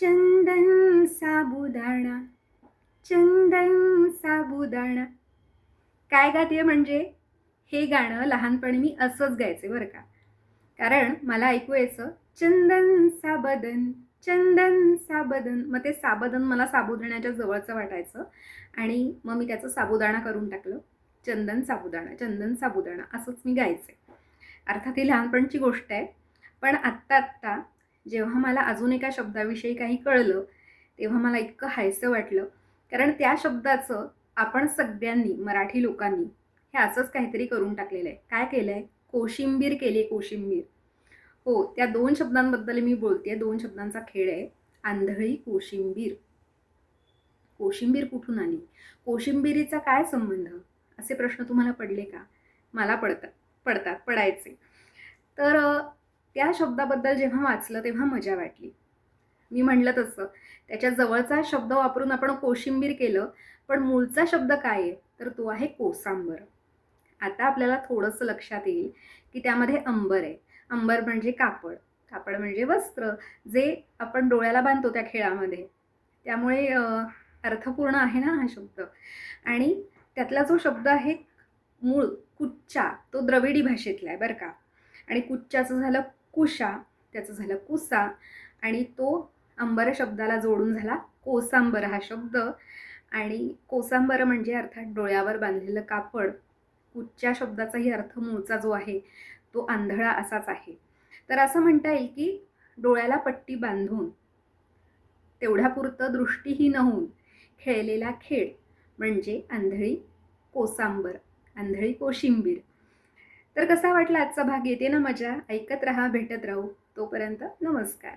चंदन साबुदाणा चंदन साबुदाणा. काय गाते म्हणजे? हे गाणं लहानपणी मी असंच गायचे बरं का. कारण मला ऐकू यायचं चंदन साबदन चंदन साबदन. मग ते साबदन मला साबुदाण्याच्या जवळचं वाटायचं आणि मग मी त्याचं साबुदाणा करून टाकलं. चंदन साबुदाणा चंदन साबुदाणा असंच मी गायचे. अर्थात ही लहानपणची गोष्ट आहे. पण आत्ता आत्ता जेव्हा मला अजून एका शब्दाविषयी काही कळलं तेव्हा मला इतकं हायसं वाटलं. कारण त्या शब्दाचं आपण सगळ्यांनी मराठी लोकांनी हे असंच काहीतरी करून टाकलेलं आहे काय केलं आहे कोशिंबीर केली कोशिंबीर. हो त्या दोन शब्दांबद्दल मी बोलते दोन शब्दांचा खेळ आहे. आंधळी कोशिंबीर. कोशिंबीर कुठून आली? कोशिंबिरीचा काय संबंध? असे प्रश्न तुम्हाला पडले का? मला पडतात पडतात पडायचे. तर त्या शब्दाबद्दल जेव्हा वाचलं तेव्हा मजा वाटली. मी म्हणलं तसं त्याच्या जवळचा शब्द वापरून आपण कोशिंबीर केलं पण मूळचा शब्द काय आहे? तर तो आहे कोसांबर. आता आपल्याला थोडंसं लक्षात येईल की त्यामध्ये अंबर आहे. अंबर म्हणजे कापड. कापड म्हणजे वस्त्र जे आपण डोळ्याला बांधतो त्या खेळामध्ये. त्यामुळे अर्थपूर्ण आहे ना हा शब्द. आणि त्यातला जो शब्द आहे मूळ कुच्चा तो द्रविडी भाषेतला आहे बरं का. आणि कुच्चाचं झालं कुशा त्याचं झालं कुसा. आणि तो अंबर शब्दाला जोडून झाला कोसांबर हा शब्द. आणि कोसांबर म्हणजे अर्थात डोळ्यावर बांधलेलं कापड. कुच्च्या शब्दाचाही अर्थ मूळचा जो आहे तो आंधळा असाच आहे. तर असं म्हणता येईल की डोळ्याला पट्टी बांधून तेवढ्यापुरतं दृष्टीहीन होऊन खेळलेला खेळ म्हणजे आंधळी कोसांबर आंधळी कोशिंबीर. तर कसा वाटला आजचा भाग? येते ना मजा. ऐकत राहा भेटत राहू. तोपर्यंत नमस्कार.